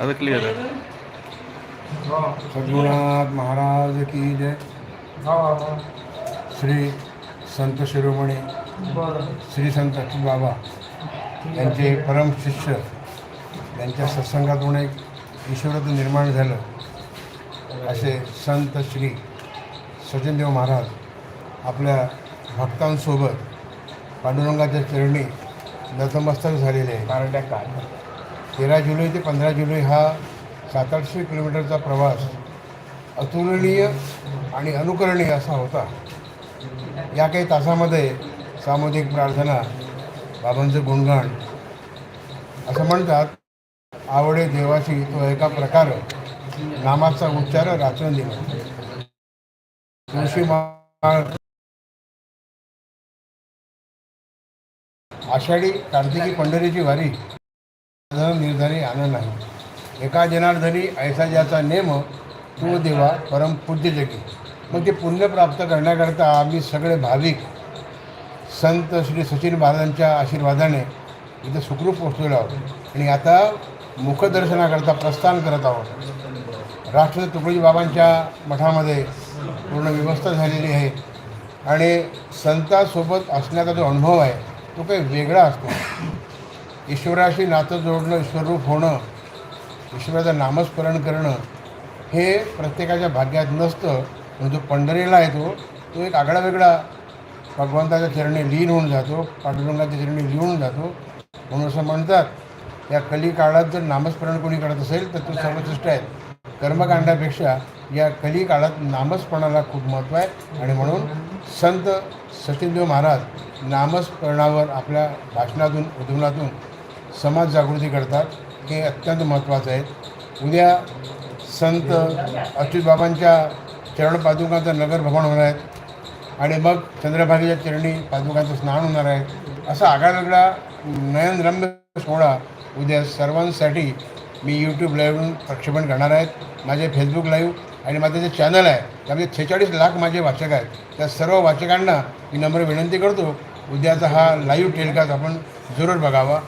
आता क्लिअर आहे. हो. सद्गुणाथ महाराज की जय. हो हो श्री संत शिरोमणी. बरं. श्री संत बाबा. यांचे परम शिष्य. यांच्या सत्संगातून एक ईश्वरत्व निर्माण झालं. असे संत श्री सचिनदेव महाराज आपल्या भक्तांसोबत पांडुरंगाच्या चरणी नतमस्तक झालेले आहे कारड्या काय तेरा जुलै ते पंधरा जुलै हा सात आठशे किलोमीटरचा प्रवास अतुलनीय आणि अनुकरणीय असा होता. या काही तासामध्ये सामुदायिक प्रार्थना बाबांचं गुणगान असं म्हणतात आवडे देवाशी तो एका प्रकार नामाचा उच्चार रात्रंदिवस तुळशी माळ आषाढी कार्तिकी पंढरीची वारी निर्धारी आनंद नाही एका जनार्दनी ऐसा ज्याचा नेम तो देवा परम पूज्य जगी मग ते पुण्य प्राप्त करण्याकरता आम्ही सगळे भाविक संत श्री सचिन महाराजांच्या आशीर्वादाने इथं सुखरूप पोचलेलो आहोत. आणि आता मुखदर्शनाकरता प्रस्थान करत आहोत. राष्ट्र तुकडोजी बाबांच्या मठामध्ये पूर्ण व्यवस्था झालेली आहे. आणि संतांसोबत असण्याचा जो अनुभव आहे तो काही वेगळा असतो. ईश्वराशी नातं जोडणं ईश्वररूप होणं ईश्वराचं नामस्मरण करणं हे प्रत्येकाच्या भाग्यात नसतं. पण जो पंढरीला येतो तो एक आगळा वेगळा भगवंताच्या चरणी लीन होऊन जातो पांडुरंगाच्या चरणी लिहून जातो. म्हणून असं म्हणतात या कली काळात जर नामस्मरण कोणी करत असेल तर तो सर्वश्रेष्ठ आहे. कर्मकांडापेक्षा या कली काळात नामस्मरणाला खूप महत्त्व आहे. आणि म्हणून संत सचिनदेव महाराज नामस्मरणावर आपल्या भाषणातून उद्गमनातून समाज जागृती करतात. हे अत्यंत महत्त्वाचं आहे. उद्या संत अच्युतबाबांच्या चरणपादुकांचा नगर भ्रमण होणार आहेत आणि मग चंद्रभागेच्या चरणी पादुकांचं स्नान होणार आहे. असा आगळावेगळा नयनरम्य सोहळा उद्या सर्वांसाठी मी यूट्यूब लाईव्हवरून प्रक्षेपण करणार आहेत माझे फेसबुक लाईव्ह आणि माझं जे चॅनल आहे त्यामध्ये छेचाळीस लाख माझे वाचक आहेत. त्या सर्व वाचकांना मी नम्र विनंती करतो. उद्याचा हा लाईव्ह टेलिकास्ट आपण जरूर बघावा.